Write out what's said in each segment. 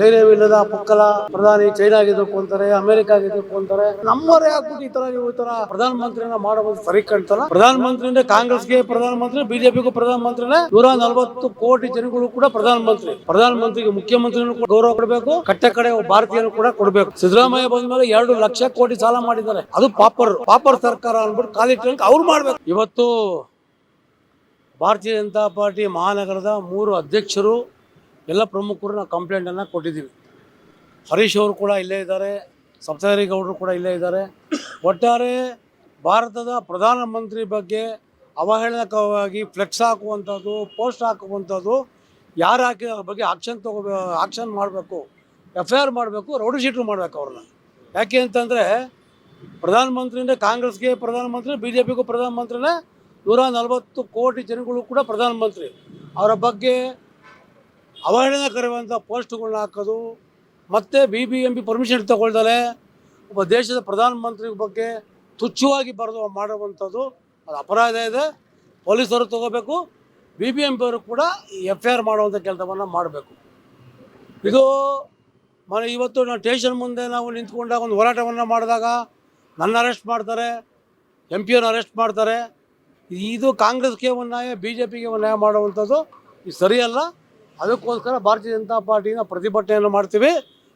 ಧೈರ್ಯವಿಲ್ಲದ ಪಕ್ಕಲ ಪ್ರಧಾನಿ ಚೈನಾಗೆ ಅಂತಾರೆ ಅಮೆರಿಕಾಗೆ ಅಂತಾರೆ ನಮ್ಮವರೇ ಆಗ್ಬಿಟ್ಟು ಈ ತರ ನೀವು ಈ ತರ ಪ್ರಧಾನ ಮಂತ್ರಿನ ಮಾಡಬಹುದು. ಸರಿ ಕಾಣ್ತಲ್ಲ? ಪ್ರಧಾನ ಮಂತ್ರಿ ಅಂದ್ರೆ ಕಾಂಗ್ರೆಸ್ಗೆ ಪ್ರಧಾನ ಮಂತ್ರಿ ಬಿಜೆಪಿಗೂ ಪ್ರಧಾನ ಮಂತ್ರಿನೇ ನೂರ ನಲ್ವತ್ತು ಕೋಟಿ ಜನಗಳು ಕೂಡ ಪ್ರಧಾನ ಮಂತ್ರಿ ಪ್ರಧಾನ ಮಂತ್ರಿಗೆ ಮುಖ್ಯಮಂತ್ರಿನೂ ಕೂಡ ಗೌರವ ಕೊಡಬೇಕು, ಕಟ್ಟೆ ಕಡೆ ಭಾರತೀಯರು ಕೂಡ ಕೊಡಬೇಕು. ಸಿದ್ದರಾಮಯ್ಯ ಬಂದ್ಮೇಲೆ ಎರಡು ಲಕ್ಷ ಕೋಟಿ ಸಾಲ ಮಾಡಿದ್ದಾರೆ. ಅದು ಪಾಪರ್. ಪಾಪರ್ ಸರ್ಕಾರ ಅಂದ್ಬಿಟ್ಟು ಕಾಲಿಟ್ಟಂಗೆ ಅವ್ರು ಮಾಡ್ಬೇಕು. ಇವತ್ತು ಭಾರತೀಯ ಜನತಾ ಪಾರ್ಟಿ ಮಹಾನಗರದ ಮೂರು ಅಧ್ಯಕ್ಷರು ಎಲ್ಲ ಪ್ರಮುಖರು ನಾವು ಕಂಪ್ಲೇಂಟನ್ನು ಕೊಟ್ಟಿದ್ದೀವಿ. ಹರೀಶ್ ಅವರು ಕೂಡ ಇಲ್ಲೇ ಇದ್ದಾರೆ ಸಪ್ತಾರಿ ಗೌಡರು ಕೂಡ ಇಲ್ಲೇ ಇದ್ದಾರೆ. ಒಟ್ಟಾರೆ ಭಾರತದ ಪ್ರಧಾನಮಂತ್ರಿ ಬಗ್ಗೆ ಅವಹೇಳನಕವಾಗಿ ಫ್ಲೆಕ್ಸ್ ಹಾಕುವಂಥದ್ದು ಪೋಸ್ಟ್ ಹಾಕುವಂಥದ್ದು ಯಾರು ಹಾಕಿ ಅದ್ರ ಬಗ್ಗೆ ಆಕ್ಷನ್ ತಗೋಬೇಕು ಆಕ್ಷನ್ ಮಾಡಬೇಕು ಎಫ್ ಐ ಆರ್ ಮಾಡಬೇಕು ರೌಡಿ ಶೀಟ್ರು ಮಾಡಬೇಕು ಅವ್ರನ್ನ. ಯಾಕೆ ಅಂತಂದರೆ ಪ್ರಧಾನಮಂತ್ರಿಯಿಂದ ಕಾಂಗ್ರೆಸ್ಗೆ ಪ್ರಧಾನಮಂತ್ರಿ ಬಿ ಜೆ ಪಿಗೂ ಪ್ರಧಾನಮಂತ್ರಿನೇ ನೂರ ನಲವತ್ತು ಕೋಟಿ ಜನಗಳು ಕೂಡ ಪ್ರಧಾನಮಂತ್ರಿ. ಅವರ ಬಗ್ಗೆ ಅವಹೇಳನಕರವಂಥ ಪೋಸ್ಟ್ಗಳನ್ನ ಹಾಕೋದು, ಮತ್ತು B B M P permission ತಗೊಳ್ದಲೆ ಒಬ್ಬ ದೇಶದ ಪ್ರಧಾನಮಂತ್ರಿ ಬಗ್ಗೆ ತುಚ್ಛವಾಗಿ ಬರೆದು ಮಾಡುವಂಥದ್ದು ಅದು ಅಪರಾಧ ಇದೆ. ಪೊಲೀಸರು ತಗೋಬೇಕು ಬಿ ಬಿ ಎಂ ಪಿ ಅವರು ಕೂಡ ಎಫ್ ಐ ಆರ್ ಮಾಡುವಂಥ ಕೆಲಸವನ್ನು ಮಾಡಬೇಕು. ಇದು ಮನೆ ಇವತ್ತು ನಾವು ಸ್ಟೇಷನ್ ಮುಂದೆ ನಾವು ನಿಂತ್ಕೊಂಡಾಗ ಒಂದು ಹೋರಾಟವನ್ನು ಮಾಡಿದಾಗ ನನ್ನ ಅರೆಸ್ಟ್ ಮಾಡ್ತಾರೆ ಎಂ ಪಿಯನ್ನು ಅರೆಸ್ಟ್ ಮಾಡ್ತಾರೆ. ಇದು ಕಾಂಗ್ರೆಸ್ಗೆ ಒನ್ನಾಯ ಬಿ ಜೆ ಪಿಗೆ ಒನ್ನಾಯ ಮಾಡುವಂಥದ್ದು ಇದು ಸರಿಯಲ್ಲ. ಅದಕ್ಕೋಸ್ಕರ ಭಾರತೀಯ ಜನತಾ ಪಾರ್ಟಿನ ಪ್ರತಿಭಟನೆಯನ್ನು ಮಾಡ್ತೀವಿ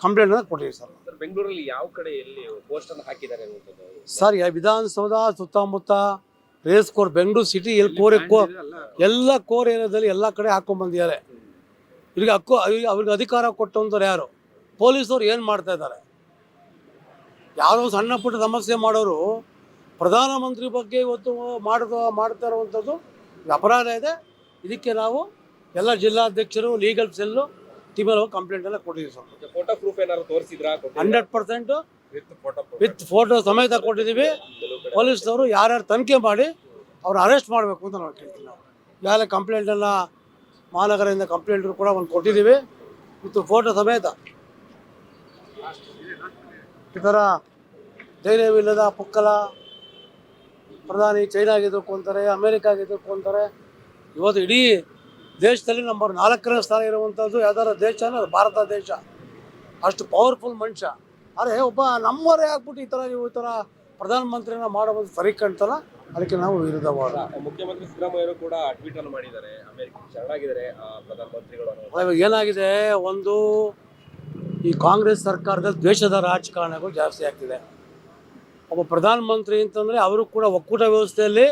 ಕಂಪ್ಲೇಂಟನ್ನು ಕೊಟ್ಟಿವಿ ಸರ್. ಬೆಂಗಳೂರಲ್ಲಿ ಯಾವ ಕಡೆ ಎಲ್ಲಿ ಪೋಸ್ಟ್ ಅನ್ನು ಹಾಕಿದ್ದಾರೆ sir Vidhana Soudha race course Bengaluru city ಎಲ್ಲಿ ಕೋರ್ ಕೋ ಎಲ್ಲ ಕೋರ್ ಏರಿಯಾದಲ್ಲಿ ಎಲ್ಲ ಕಡೆ ಹಾಕೊಂಡ್ಬಂದಿದ್ದಾರೆ ಇವ್ರಿಗೆ ಹಕ್ಕು ಅವ್ರಿಗೆ- ಅವ್ರಿಗೆ ಅಧಿಕಾರ ಕೊಟ್ಟಂಥವ್ರು ಯಾರು? ಪೊಲೀಸವ್ರು ಏನು ಮಾಡ್ತಾ ಇದ್ದಾರೆ? ಯಾರೋ ಸಣ್ಣ ಪುಟ್ಟ ಸಮಸ್ಯೆ ಮಾಡೋರು ಪ್ರಧಾನಮಂತ್ರಿ ಬಗ್ಗೆ ಇವತ್ತು ಮಾಡಿದ ಮಾಡ್ತಾ ಇರುವಂಥದ್ದು ಅಪರಾಧ ಇದೆ. ಇದಕ್ಕೆ ನಾವು ಎಲ್ಲ ಜಿಲ್ಲಾಧ್ಯಕ್ಷರು ಲೀಗಲ್ ಸೆಲ್ಲು ಟೀಮಲ್ಲಿ ಕಂಪ್ಲೇಂಟ್ ಎಲ್ಲ ಕೊಟ್ಟಿದ್ದೀವಿ ಸರ್. ಫೋಟೋ ಪ್ರೂಫ್ ಏನಾದ್ರು ತೋರಿಸಿದ್ರಾ? ಹಂಡ್ರೆಡ್ ಪರ್ಸೆಂಟು ವಿತ್ ಫೋಟೋ ಸಮೇತ ಕೊಟ್ಟಿದ್ದೀವಿ. ಪೊಲೀಸ್ನವರು ಯಾರ್ಯಾರು ತನಿಖೆ ಮಾಡಿ ಅವ್ರು ಅರೆಸ್ಟ್ ಮಾಡಬೇಕು ಅಂತ ನಾವು ಕೇಳ್ತೀವಿ ನಾವು. ಕಂಪ್ಲೇಂಟ್ ಕಂಪ್ಲೇಂಟೆಲ್ಲ ಮಹಾನಗರದಿಂದ ಕಂಪ್ಲೇಂಟ್ ಕೂಡ ಒಂದು ಕೊಟ್ಟಿದ್ದೀವಿ. ವಿತ್ ಫೋಟೋ ಸಮೇತ. ಈ ಥರ ಧೈರ್ಯವಿಲ್ಲದ ಪುಕ್ಕಲ ಪ್ರಧಾನಿ ಚೈನಾಗೆ ಅಮೇರಿಕಾಗಿದ್ದು ಅಮೇರಿಕಾಗೆ ಅಂತಾರೆ ಇವತ್ತು ಇಡೀ ದೇಶದಲ್ಲಿ ನಂಬರ್ ನಾಲ್ಕನೇ ಸ್ಥಾನ ಇರುವಂಥದ್ದು ಯಾವ್ದಾರ ದೇಶ ಅಂದ್ರೆ ಭಾರತ ದೇಶ. ಅಷ್ಟು ಪವರ್ಫುಲ್ ಮನುಷ್ಯ. ಆದರೆ ಒಬ್ಬ ನಮ್ಮವರೇ ಆಗ್ಬಿಟ್ಟು ಈ ಥರ ನೀವು ಈ ಥರ ಪ್ರಧಾನಮಂತ್ರಿನ ಮಾಡೋದು ಸರಿ ಕಾಣ್ತಲ್ಲ ಅದಕ್ಕೆ ನಾವು ವಿರುದ್ಧವಾದ. ಮುಖ್ಯಮಂತ್ರಿ ಸಿದ್ದರಾಮಯ್ಯ ಕೂಡ ಟ್ವೀಟ್ ಅನ್ನು ಮಾಡಿದ್ದಾರೆ. ಅಮೆರಿಕ ಶರಣಾಗಿದ್ದಾರೆ ಆ, ಪ್ರಧಾನಮಂತ್ರಿಗಳು ಇವಾಗ ಏನಾಗಿದೆ ಒಂದು ಈ ಕಾಂಗ್ರೆಸ್ ಸರ್ಕಾರದಲ್ಲಿ ದ್ವೇಷದ ರಾಜಕಾರಣಗಳು ಜಾಸ್ತಿ ಆಗ್ತಿದೆ. ಒಬ್ಬ ಪ್ರಧಾನಮಂತ್ರಿ ಅಂತಂದರೆ ಅವರು ಕೂಡ ಒಕ್ಕೂಟ ವ್ಯವಸ್ಥೆಯಲ್ಲಿ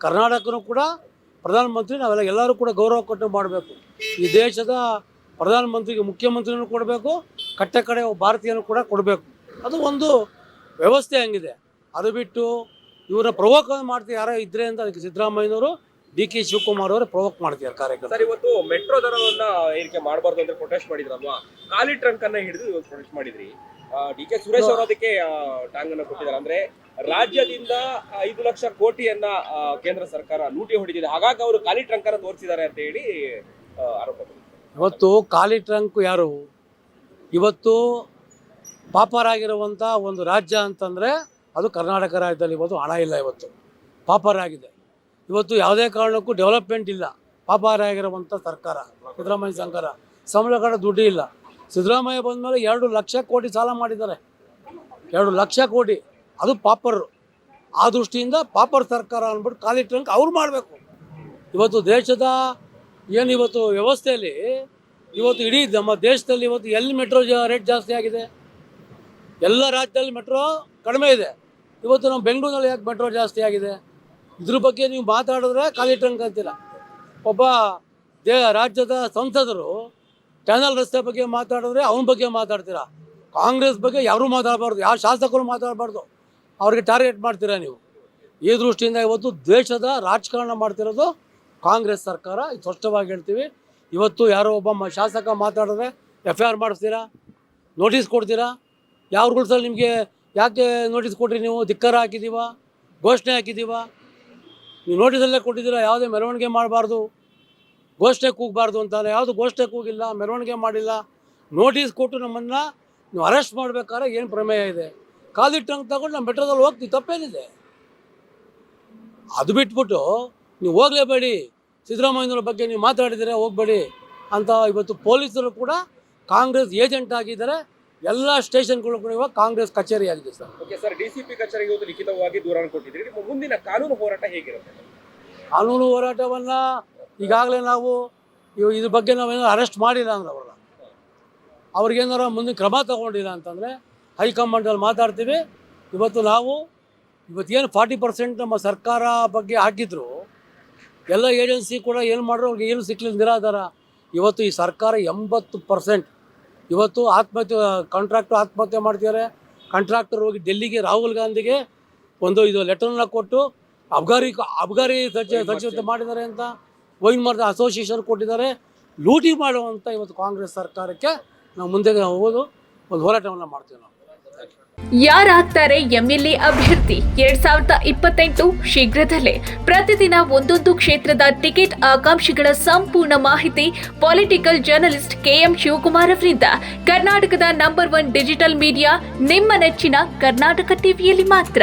ಕರ್ನಾಟಕನೂ ಕೂಡ ಪ್ರಧಾನಮಂತ್ರಿ, ನಾವೆಲ್ಲ ಎಲ್ಲರೂ ಕೂಡ ಗೌರವ ಕೊಟ್ಟು ಮಾಡಬೇಕು. ಈ ದೇಶದ ಪ್ರಧಾನಮಂತ್ರಿಗೆ, ಮುಖ್ಯಮಂತ್ರಿನೂ ಕೊಡಬೇಕು, ಕಟ್ಟೆ ಕಡೆ ಭಾರತೀಯನೂ ಕೂಡ ಕೊಡಬೇಕು. ಅದು ಒಂದು ವ್ಯವಸ್ಥೆ ಹಂಗಿದೆ. ಅದು ಬಿಟ್ಟು ಇವರ ಪ್ರವೋಕ್ ಮಾಡ್ತೀವಿ ಯಾರೋ ಇದ್ರೆ ಅಂತ ಅದಕ್ಕೆ ಸಿದ್ದರಾಮಯ್ಯನವರು, ಡಿ ಕೆ ಶಿವಕುಮಾರ್ ಅವರು ಪ್ರವೋಕ್ ಮಾಡ್ತಿದ್ದಾರೆ ಕಾರ್ಯಕ್ರಮ. ಸರ್, ಇವತ್ತು ಮೆಟ್ರೋ ದರವನ್ನ ಏರಿಕೆ ಮಾಡಬಾರ್ದು ಅಂತ ಪ್ರೊಟೆಸ್ಟ್ ಮಾಡಿದ್ರಲ್ವಾ? ಖಾಲಿ ಟ್ರಂಕ್ ಹಿಡಿದು ಇವತ್ತು ಪ್ರೊಟೆಸ್ಟ್ ಮಾಡಿದ್ರಿ. ಡಿ ಕೆ ಸುರೇಶ್ ಅವರು ಅದಕ್ಕೆ ಟ್ಯಾಂಗ್ ಅನ್ನು ಕೊಟ್ಟಿದ್ದಾರೆ. ಅಂದ್ರೆ ರಾಜ್ಯದಿಂದ ಐದು ಲಕ್ಷ ಕೋಟಿಯನ್ನ ಕೇಂದ್ರ ಸರ್ಕಾರ ಲೂಟಿ ಹೊಡೆದಿದೆ. ಹಾಗಾಗಿ ಅವರು ಖಾಲಿ ಟ್ರಂಕ್ ಅನ್ನ ತೋರಿಸಿದ್ದಾರೆ ಅಂತ ಹೇಳಿ ಆರೋಪ. ಇವತ್ತು ಖಾಲಿ ಟ್ರಂಕ್ ಯಾರು? ಇವತ್ತು ಪಾಪರಾಗಿರುವಂಥ ಒಂದು ರಾಜ್ಯ ಅಂತಂದರೆ ಅದು ಕರ್ನಾಟಕ ರಾಜ್ಯದಲ್ಲಿ ಇವತ್ತು ಹಣ ಇಲ್ಲ ಇವತ್ತು. ಪಾಪರಾಗಿದೆ. ಇವತ್ತು ಯಾವುದೇ ಕಾರಣಕ್ಕೂ ಡೆವಲಪ್ಮೆಂಟ್ ಇಲ್ಲ. ಪಾಪರಾಗಿರುವಂಥ ಸರ್ಕಾರ ಸಿದ್ದರಾಮಯ್ಯ ಸರ್ಕಾರ. ಸಂಬಳ ಕಡೆ ದುಡ್ಡು ಇಲ್ಲ. ಸಿದ್ದರಾಮಯ್ಯ ಬಂದಮೇಲೆ ಎರಡು ಲಕ್ಷ ಕೋಟಿ ಸಾಲ ಮಾಡಿದ್ದಾರೆ. ಎರಡು ಲಕ್ಷ ಕೋಟಿ. ಅದು ಪಾಪರು. ಆ ದೃಷ್ಟಿಯಿಂದ ಪಾಪರ್ ಸರ್ಕಾರ ಅಂದ್ಬಿಟ್ಟು ಟ್ರಂಕ್ ಅವ್ರು ಮಾಡಬೇಕು. ಇವತ್ತು ದೇಶದ ಏನು ಇವತ್ತು ವ್ಯವಸ್ಥೆಯಲ್ಲಿ ಇವತ್ತು ಇಡೀ ನಮ್ಮ ದೇಶದಲ್ಲಿ ಇವತ್ತು ಎಲ್ಲಿ ಮೆಟ್ರೋ ರೇಟ್ ಜಾಸ್ತಿ ಆಗಿದೆ. ಎಲ್ಲ ರಾಜ್ಯದಲ್ಲಿ ಮೆಟ್ರೋ ಕಡಿಮೆ ಇದೆ. ಇವತ್ತು ನಮ್ಮ ಬೆಂಗಳೂರಿನಲ್ಲಿ ಯಾಕೆ ಮೆಟ್ರೋ ಜಾಸ್ತಿ ಆಗಿದೆ? ಇದ್ರ ಬಗ್ಗೆ ನೀವು ಮಾತಾಡಿದ್ರೆ ಟ್ರಂಕ್ ಅಂತೀರ. ಒಬ್ಬ ದೇ ರಾಜ್ಯದ ಸಂಸದರು ಟನಲ್ ರಸ್ತೆ ಬಗ್ಗೆ ಮಾತಾಡಿದ್ರೆ ಅವನ ಬಗ್ಗೆ ಮಾತಾಡ್ತೀರಾ? ಕಾಂಗ್ರೆಸ್ ಬಗ್ಗೆ ಯಾರೂ ಮಾತಾಡಬಾರ್ದು, ಯಾರು ಶಾಸಕರು ಮಾತಾಡಬಾರ್ದು. ಅವ್ರಿಗೆ ಟಾರ್ಗೆಟ್ ಮಾಡ್ತೀರಾ ನೀವು? ಈ ದೃಷ್ಟಿಯಿಂದ ಇವತ್ತು ದೇಶದ ರಾಜಕಾರಣ ಮಾಡ್ತಿರೋದು ಕಾಂಗ್ರೆಸ್ ಸರ್ಕಾರ. ಸ್ಪಷ್ಟವಾಗಿ ಹೇಳ್ತೀವಿ. ಇವತ್ತು ಯಾರೋ ಒಬ್ಬ ಶಾಸಕ ಮಾತಾಡಿದ್ರೆ ಎಫ್ ಐ ಆರ್ ಮಾಡಿಸ್ತೀರಾ? ನೋಟಿಸ್ ಕೊಡ್ತೀರಾ? ಯಾವ ರೂಲ್ಸಲ್ಲಿ ನಿಮಗೆ ಯಾಕೆ ನೋಟಿಸ್ ಕೊಟ್ರಿ ನೀವು? ಧಿಕ್ಕರ ಹಾಕಿದ್ದೀವ ಘೋಷಣೆ ಹಾಕಿದ್ದೀವ ನೀವು ನೋಟಿಸಲ್ಲೇ ಕೊಟ್ಟಿದ್ದೀರಾ? ಯಾವುದೇ ಮೆರವಣಿಗೆ ಮಾಡಬಾರ್ದು. ಘೋಷಣೆ ಕೂಗಬಾರ್ದು ಅಂತಾರೆ ಯಾವುದು ಘೋಷಣೆ ಕೂಗಿಲ್ಲ ಮೆರವಣಿಗೆ ಮಾಡಿಲ್ಲ ನೋಟಿಸ್ ಕೊಟ್ಟು ನಮ್ಮನ್ನು ನೀವು ಅರೆಸ್ಟ್ ಮಾಡಬೇಕಾದ್ರೆ ಏನು ಪ್ರಮೇಯ ಇದೆ? ಕಾಲಿಟ್ಟು ಟ್ರಂಕ್ ತಗೊಂಡು ನಮ್ಮ ಮೆಟ್ರೋದಲ್ಲಿ ಹೋಗ್ತೀವಿ ತಪ್ಪೇನಿದೆ? ಅದು ಬಿಟ್ಬಿಟ್ಟು ನೀವು ಹೋಗಲೇಬೇಡಿ. ಸಿದ್ದರಾಮಯ್ಯನವ್ರ ಬಗ್ಗೆ ನೀವು ಮಾತಾಡಿದರೆ ಹೋಗಬೇಡಿ ಅಂತ ಇವತ್ತು ಪೊಲೀಸರು ಕೂಡ ಕಾಂಗ್ರೆಸ್ ಏಜೆಂಟ್ ಆಗಿದ್ದಾರೆ. ಎಲ್ಲ ಸ್ಟೇಷನ್ಗಳು ಕೂಡ ಇವಾಗ ಕಾಂಗ್ರೆಸ್ ಕಚೇರಿ ಆಗಿದೆ ಸರ್. ಓಕೆ ಸರ್ ಡಿಸಿಪಿ ಕಚೇರಿಗೆ ಇವತ್ತು ಲಿಖಿತವಾಗಿ ದೂರನ್ನು ಕೊಟ್ಟಿದ್ದೀರಿ. ನಿಮ್ಮ ಮುಂದಿನ ಕಾನೂನು ಹೋರಾಟ ಹೇಗಿರುತ್ತೆ? ಕಾನೂನು ಹೋರಾಟವನ್ನು ಈಗಾಗಲೇ ನಾವು ಇದ್ರ ಬಗ್ಗೆ ನಾವೇನೋ ಅರೆಸ್ಟ್ ಮಾಡಿಲ್ಲ ಅಂದ್ರೆ ಅವ್ರನ್ನ. ಅವ್ರಿಗೇನಾರ ಮುಂದೆ ಕ್ರಮ ತಗೊಂಡಿಲ್ಲ ಅಂತಂದರೆ ಹೈಕಮಾಂಡಲ್ಲಿ ಮಾತಾಡ್ತೀವಿ. ಇವತ್ತು ನಾವು ಇವತ್ತೇನು ಫಾರ್ಟಿ ಪರ್ಸೆಂಟ್ ನಮ್ಮ ಸರ್ಕಾರ ಬಗ್ಗೆ ಹಾಕಿದ್ರು. ಎಲ್ಲ ಏಜೆನ್ಸಿ ಕೂಡ ಏನು ಮಾಡಿದ್ರು ಅವ್ರಿಗೆ ಏನು ಸಿಕ್ಕಲಿಲ್ಲ ನಿರಾಧಾರ. ಇವತ್ತು ಈ ಸರ್ಕಾರ ಎಂಬತ್ತು ಪರ್ಸೆಂಟ್ ಇವತ್ತು ಆತ್ಮಹತ್ಯೆ ಕಾಂಟ್ರಾಕ್ಟರ್ ಆತ್ಮಹತ್ಯೆ ಮಾಡ್ತಿದ್ದಾರೆ. ಕಾಂಟ್ರಾಕ್ಟರ್ ಹೋಗಿ ಡೆಲ್ಲಿಗೆ ರಾಹುಲ್ ಗಾಂಧಿಗೆ ಒಂದು ಇದು ಲೆಟರ್ನ ಕೊಟ್ಟು ಅಬ್ಗಾರಿ ಅಬ್ಗಾರಿ ಸಚಿವ ಸಚಿವತೆ ಮಾಡಿದ್ದಾರೆ ಅಂತ. ವೈನ್ ಅಸೋಸಿಯೇಷನ್ ಕೊಟ್ಟಿದ್ದಾರೆ. ಲೂಟಿ ಮಾಡುವಂಥ ಇವತ್ತು ಕಾಂಗ್ರೆಸ್ ಸರ್ಕಾರಕ್ಕೆ ನಾವು ಮುಂದೆ ಹೋಗೋದು, ಒಂದು ಹೋರಾಟವನ್ನು ಮಾಡ್ತೀವಿ ನಾವು. ಯಾರಾಗ್ತಾರೆ ಎಂಎಲ್ಎ ಅಭ್ಯರ್ಥಿ? ಎರಡ್ ಸಾವಿರದ ಇಪ್ಪತ್ತೆಂಟು ಶೀಘ್ರದಲ್ಲೇ ಪ್ರತಿದಿನ ಒಂದೊಂದು ಕ್ಷೇತ್ರದ ಟಿಕೆಟ್ ಆಕಾಂಕ್ಷಿಗಳ ಸಂಪೂರ್ಣ ಮಾಹಿತಿ ಪೊಲಿಟಿಕಲ್ ಜರ್ನಲಿಸ್ಟ್ ಕೆಎಂ ಶಿವಕುಮಾರ್ ಅವರಿಂದ. ಕರ್ನಾಟಕದ ನಂಬರ್ ಒನ್ ಡಿಜಿಟಲ್ ಮೀಡಿಯಾ ನಿಮ್ಮ ನೆಚ್ಚಿನ ಕರ್ನಾಟಕ ಟಿವಿಯಲ್ಲಿ ಮಾತ್ರ.